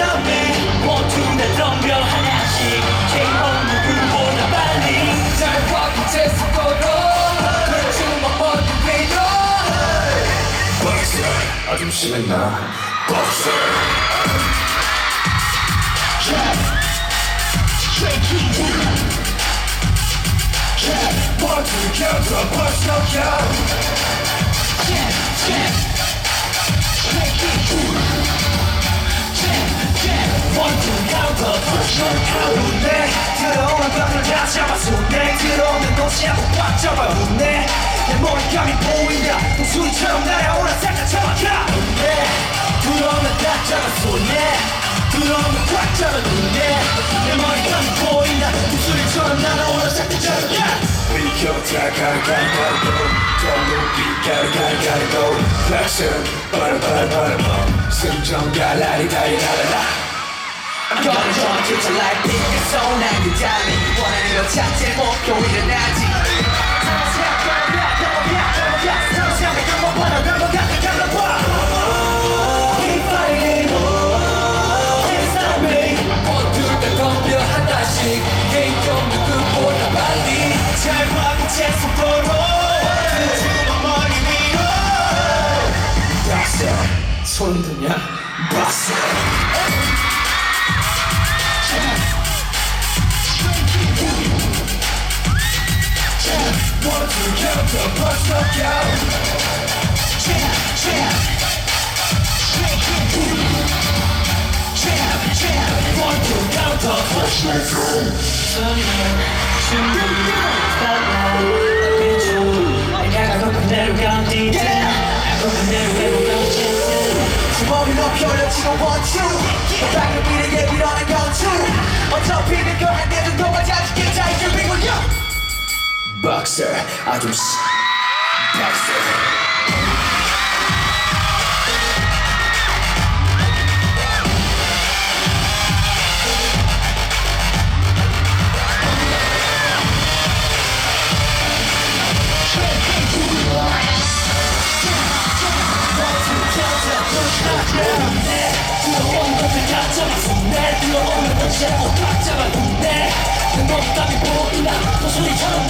싸움에 모두 다 덤벼 하나씩 KO 누구보다 빨리 잘 확인제 속도로 그 주먹 먼 위로 아좀 심했나? One, two, count up, push, no count 원투 카운네 들어오는 벽을 다 잡아서네. 들어오는 도시하고 꽉 잡아붙네. 내 머리감이 보인다. 독수리처럼 날아오라. 살짝 잡아가. 네. 들어오면 다 잡아서네. 들어오면 꽉 잡아붙네. 내 머리감이 보인다. 독수리처럼 날아오라. 살짝 잡아가. 비켜 다 가라 가라 가라 go 더 높이 가라 가라 가라 go 플렉션 바라 바라 바라 멈 승정 갈라리 다이 라라라 The light beat so 난 그달리 원하는 것 자체 목표 박스 소름 돋냐? 박스 One, two, count up, push, no count 박스 아좀 씨 박스 들어오는 들어오는 것이 꽉 잡아둔네 내 몸값이 보인다 또 소리처럼